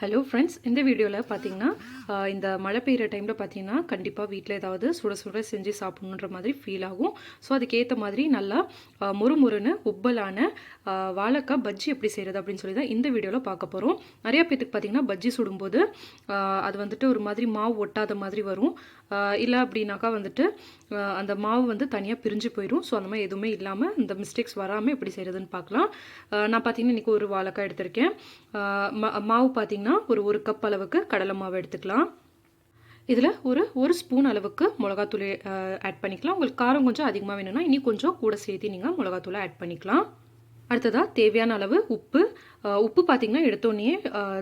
Hello friends இந்த வீடியோவில் பார்த்தீங்கன்னா இந்த மழை பெய்கிற டைமில் பார்த்தீங்கன்னா கண்டிப்பாக வீட்டில் ஏதாவது சுட சுட செஞ்சு சாப்பிட்ணுன்ற மாதிரி ஃபீல் ஆகும். ஸோ அதுக்கேற்ற மாதிரி நல்லா முறுமுறுன்னு உப்பலான வாழைக்காய் பஜ்ஜி எப்படி செய்கிறது அப்படின்னு சொல்லி தான் இந்த வீடியோவில் பார்க்க போகிறோம் நிறையா பேத்துக்கு பார்த்தீங்கன்னா பஜ்ஜி சுடும்போது அது வந்துட்டு ஒரு மாதிரி மாவு ஒட்டாத மாதிரி வரும். இல்லை அப்படின்னாக்கா வந்துட்டு அந்த மாவு வந்து தனியாக பிரிஞ்சு போயிடும் ஸோ அந்த மாதிரி எதுவுமே இல்லாமல் இந்த மிஸ்டேக்ஸ் வராமல் எப்படி செய்கிறதுன்னு பார்க்கலாம் நான் பார்த்தீங்கன்னா இன்றைக்கி ஒரு வாழைக்காய் எடுத்திருக்கேன். மா- மாவு பார்த்தீங்கன்னா ஒரு ஒரு கப் அளவுக்கு கடலை மாவு எடுத்துக்கலாம். இதில் ஒரு ஒரு ஸ்பூன் அளவுக்கு மிளகாத்தூள் ஆட் பண்ணிக்கலாம். உங்களுக்கு காரம் கொஞ்சம் அதிகமாக வேணும்னா இனி கொஞ்சம் கூட சேர்த்து நீங்கள் மிளகாத்தூளை ஆட் பண்ணிக்கலாம். அடுத்ததாக தேவையான அளவு உப்பு. உப்பு பார்த்தீங்கன்னா எடுத்தோடனே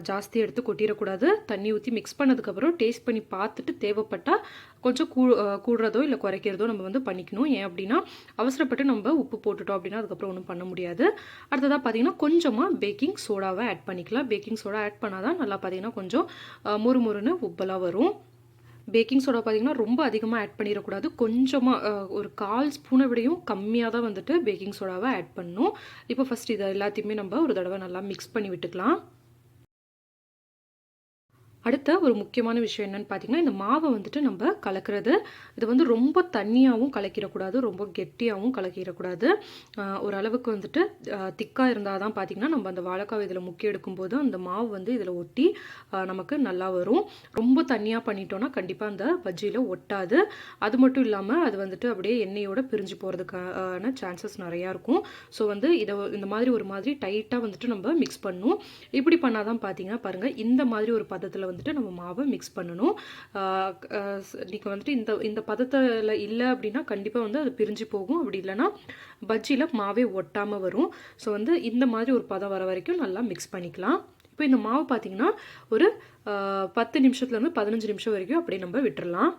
ஜாஸ்தி எடுத்து கொட்டிடக்கூடாது. தண்ணி ஊற்றி மிக்ஸ் பண்ணதுக்கப்புறம் டேஸ்ட் பண்ணி பார்த்துட்டு தேவைப்பட்டால் கொஞ்சம் கூ கூடுறதோ இல்லை குறைக்கிறதோ நம்ம வந்து பண்ணிக்கணும். ஏன் அப்படின்னா அவசரப்பட்டு நம்ம உப்பு போட்டுட்டோம் அப்படின்னா அதுக்கப்புறம் ஒன்றும் பண்ண முடியாது. அடுத்ததாக பார்த்தீங்கன்னா கொஞ்சமாக பேக்கிங் சோடாவை ஆட் பண்ணிக்கலாம். பேக்கிங் சோடா ஆட் பண்ணால் தான் நல்லா பார்த்தீங்கன்னா கொஞ்சம் அஹ் முறுமுறுன்னு உப்பெல்லாம் வரும். பேக்கிங் சோடா பார்த்தீங்கன்னா ரொம்ப அதிகமாக ஆட் பண்ணிடக்கூடாது. கொஞ்சமாக ஒரு கால் ஸ்பூனை விடையும் கம்மியாக தான் வந்துட்டு பேக்கிங் சோடாவை ஆட் பண்ணணும் இப்போ ஃபஸ்ட் இதை எல்லாத்தையுமே நம்ம ஒரு தடவை நல்லா மிக்ஸ் பண்ணி விட்டுக்கலாம். அடுத்த ஒரு முக்கியமான விஷயம் என்னன்னு பார்த்தீங்கன்னா இந்த மாவை வந்துட்டு நம்ம கலக்கிறது. இது வந்து ரொம்ப தண்ணியாகவும் கலக்கிடக்கூடாது ரொம்ப கெட்டியாகவும் கலக்கிடக்கூடாது. ஓரளவுக்கு வந்துட்டு திக்காக இருந்தால் தான் பார்த்தீங்கன்னா நம்ம அந்த வாழைக்காய் இதில் முக்கிய எடுக்கும்போது அந்த மாவு வந்து இதில் ஒட்டி நமக்கு நல்லா வரும். ரொம்ப தண்ணியாக பண்ணிட்டோன்னா கண்டிப்பாக அந்த பஜ்ஜியில் ஒட்டாது. அது மட்டும் இல்லாமல் அது வந்துட்டு அப்படியே எண்ணெயோட பிரிஞ்சு போகிறதுக்கான சான்சஸ் நிறையா இருக்கும். ஸோ வந்து இதை இந்த மாதிரி ஒரு மாதிரி டைட்டாக வந்துட்டு நம்ம மிக்ஸ் பண்ணும். இப்படி பண்ணால் தான் பார்த்தீங்கன்னா பாருங்கள் இந்த மாதிரி ஒரு பதத்தில் வந்துட்டு நம்ம மாவை மிக்ஸ் பண்ணணும். நீங்கள் வந்துட்டு இந்த இந்த பதத்தில் இல்லை அப்படின்னா கண்டிப்பாக வந்து அது பிரிஞ்சு போகும். அப்படி இல்லைன்னா பஜ்ஜியில் மாவே ஒட்டாமல் வரும். ஸோ வந்து இந்த மாதிரி ஒரு பதம் வர வரைக்கும் நல்லா மிக்ஸ் பண்ணிக்கலாம். இப்போ இந்த மாவு பார்த்தீங்கன்னா ஒரு பத்து நிமிஷத்துலேருந்து பதினஞ்சு நிமிஷம் வரைக்கும் அப்படியே நம்ம விட்டுடலாம்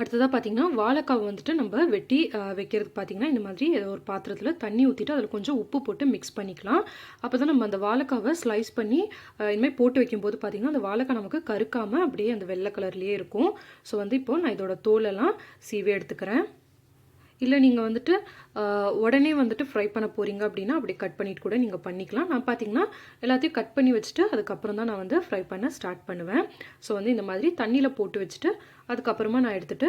அடுத்ததாக பார்த்தீங்கன்னா வாழைக்காவை வந்துட்டு நம்ம வெட்டி வைக்கிறது வைக்கிறதுக்கு பார்த்தீங்கன்னா இந்த மாதிரி ஏதோ ஒரு பாத்திரத்தில் தண்ணி ஊற்றிட்டு அதில் கொஞ்சம் உப்பு போட்டு மிக்ஸ் பண்ணிக்கலாம். அப்போ தான் நம்ம அந்த வாழைக்காவை ஸ்லைஸ் பண்ணி இனிமேல் போட்டு வைக்கும்போது பார்த்தீங்கன்னா அந்த வாழைக்காய் நமக்கு கருக்காமல் அப்படியே அந்த வெள்ளை கலர்லேயே இருக்கும். ஸோ வந்து இப்போது நான் இதோட தோலெல்லாம் சீவே எடுத்துக்கிறேன். இல்லை நீங்கள் வந்துட்டு உடனே வந்துட்டு ஃப்ரை பண்ண போகிறீங்க அப்படின்னா அப்படி கட் பண்ணிட்டு கூட நீங்கள் பண்ணிக்கலாம். நான் பார்த்தீங்கன்னா எல்லாத்தையும் கட் பண்ணி வச்சுட்டு அதுக்கப்புறம் தான் நான் வந்து ஃப்ரை பண்ண ஸ்டார்ட் பண்ணுவேன். ஸோ வந்து இந்த மாதிரி தண்ணியில் போட்டு வச்சுட்டு அதுக்கப்புறமா நான் எடுத்துட்டு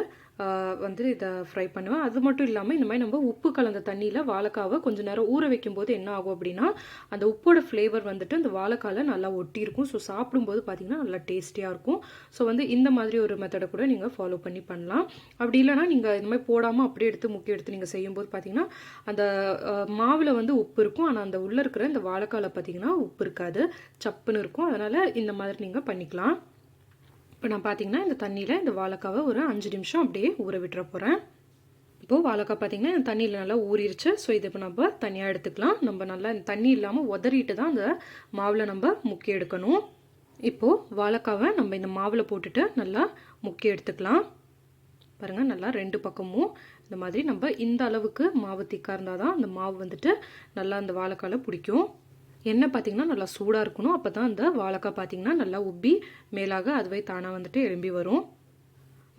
வந்து இதை ஃப்ரை பண்ணுவேன். அது மட்டும் இல்லாமல் இந்த மாதிரி நம்ம உப்பு கலந்த தண்ணியில் வாழைக்காவை கொஞ்சம் நேரம் ஊற வைக்கும்போது என்ன ஆகும் அப்படின்னா அந்த உப்போட ஃப்ளேவர் வந்துட்டு அந்த வாழைக்கால நல்லா ஒட்டியிருக்கும் ஸோ சாப்பிடும்போது பார்த்தீங்கன்னா நல்லா டேஸ்டியாக இருக்கும். ஸோ வந்து இந்த மாதிரி ஒரு மெத்தடை கூட நீங்கள் ஃபாலோ பண்ணி பண்ணலாம். அப்படி இல்லைன்னா நீங்கள் இந்த மாதிரி போடாமல் அப்படியே எடுத்து முக்கிய எடுத்து நீங்கள் செய்யும்போது பார்த்தீங்கன்னா அந்த மாவில் வந்து உப்பு இருக்கும். ஆனால் அந்த உள்ளே இருக்கிற இந்த வாழைக்காவில் பார்த்தீங்கன்னா உப்பு இருக்காது. சப்புன்னு இருக்கும். அதனால் இந்த மாதிரி நீங்கள் பண்ணிக்கலாம். இப்போ நான் பார்த்தீங்கன்னா இந்த தண்ணியில் இந்த வாழைக்காவை ஒரு அஞ்சு நிமிஷம் அப்படியே ஊற விட்டுற போகிறேன் இப்போது வாழைக்காய் பார்த்தீங்கன்னா இந்த தண்ணியில் நல்லா ஊறிடுச்சு ஸோ இது இப்போ நம்ம தனியாக எடுத்துக்கலாம். நம்ம நல்லா இந்த தண்ணி இல்லாமல் உதறிட்டு தான் அந்த மாவில் நம்ம முக்கி எடுக்கணும். இப்போது வாழைக்காவை நம்ம இந்த மாவில் போட்டுட்டு நல்லா முக்கி எடுத்துக்கலாம். பாருங்கள் நல்லா ரெண்டு பக்கமும் இந்த மாதிரி நம்ம இந்த அளவுக்கு மாவு திக்காக இருந்தால் தான் அந்த மாவு வந்துட்டு நல்லா அந்த வாழைக்காவில் பிடிக்கும். எண்ணெய் பார்த்தீங்கன்னா நல்லா சூடாக இருக்கணும். அப்போ தான் அந்த வாழைக்காய் பார்த்திங்கன்னா நல்லா உப்பி மேலாக அதுவே தானாக வந்துட்டு எழும்பி வரும்.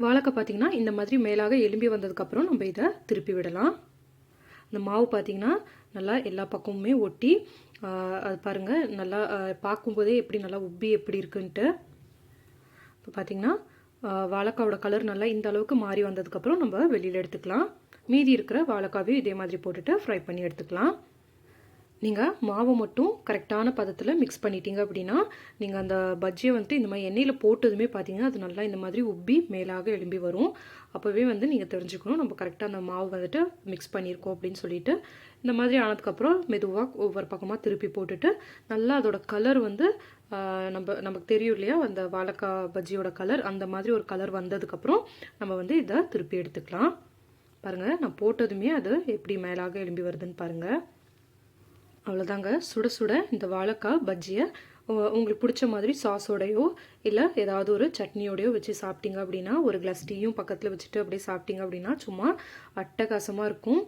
வாழைக்காய் பார்த்தீங்கன்னா இந்த மாதிரி மேலாக எலும்பி வந்ததுக்கப்புறம் நம்ம இதை திருப்பி விடலாம். இந்த மாவு பார்த்தீங்கன்னா நல்லா எல்லா பக்கமுமே ஒட்டி அது பாருங்கள் நல்லா பார்க்கும்போதே எப்படி நல்லா உப்பி எப்படி இருக்குன்ட்டு. இப்போ பார்த்தீங்கன்னா வாழைக்காவோட கலர் நல்லா இந்த அளவுக்கு மாறி வந்ததுக்கப்புறம் நம்ம வெளியில் எடுத்துக்கலாம். மீதி இருக்கிற வாழைக்காவையும் இதே மாதிரி போட்டுட்டு ஃப்ரை பண்ணி எடுத்துக்கலாம். நீங்கள் மாவை மட்டும் கரெக்டான பதத்தில் மிக்ஸ் பண்ணிட்டீங்க அப்படின்னா நீங்கள் அந்த பஜ்ஜியை வந்துட்டு இந்த மாதிரி எண்ணெயில் போட்டதுமே பார்த்தீங்கன்னா அது நல்லா இந்த மாதிரி உப்பி மேலாக எழும்பி வரும். அப்போவே வந்து நீங்கள் தெரிஞ்சுக்கணும் நம்ம கரெக்டாக அந்த மாவு வந்துட்டு மிக்ஸ் பண்ணியிருக்கோம் அப்படின்னு சொல்லிட்டு. இந்த மாதிரி ஆனதுக்கப்புறம் மெதுவாக ஒவ்வொரு பக்கமாக திருப்பி போட்டுட்டு நல்லா அதோட கலர் வந்து நம்ம நமக்கு தெரியும் இல்லையா அந்த வாழைக்காய் பஜ்ஜியோட கலர் அந்த மாதிரி ஒரு கலர் வந்ததுக்கப்புறம் நம்ம வந்து இதை திருப்பி எடுத்துக்கலாம். பாருங்கள் நான் போட்டதுமே அது எப்படி மேலாக எழும்பி வருதுன்னு பாருங்கள் அவ்வளோதாங்க சுட சுட இந்த வாழைக்காய் பஜ்ஜியை உங்களுக்கு பிடிச்ச மாதிரி சாஸோடையோ இல்லை ஏதாவது ஒரு சட்னியோடையோ வச்சு சாப்பிட்டீங்க அப்படின்னா ஒரு கிளாஸ் டீயும் பக்கத்தில் வச்சுட்டு அப்படியே சாப்பிட்டீங்க அப்படின்னா சும்மா அட்டகாசமாக இருக்கும்.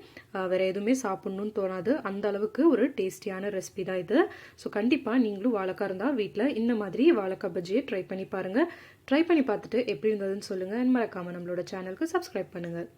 வேறு எதுவுமே சாப்பிட்ணுன்னு தோணாது. அந்த அளவுக்கு ஒரு டேஸ்டியான ரெசிபி தான் இது. ஸோ கண்டிப்பாக நீங்களும் வாழைக்காய் இருந்தால் வீட்டில் இந்த மாதிரி வாழைக்காய் பஜ்ஜியை ட்ரை பண்ணி பாருங்கள் ட்ரை பண்ணி பார்த்துட்டு எப்படி இருந்ததுன்னு சொல்லுங்கள் மறக்காமல் நம்மளோட சேனலுக்கு சப்ஸ்கிரைப் பண்ணுங்கள்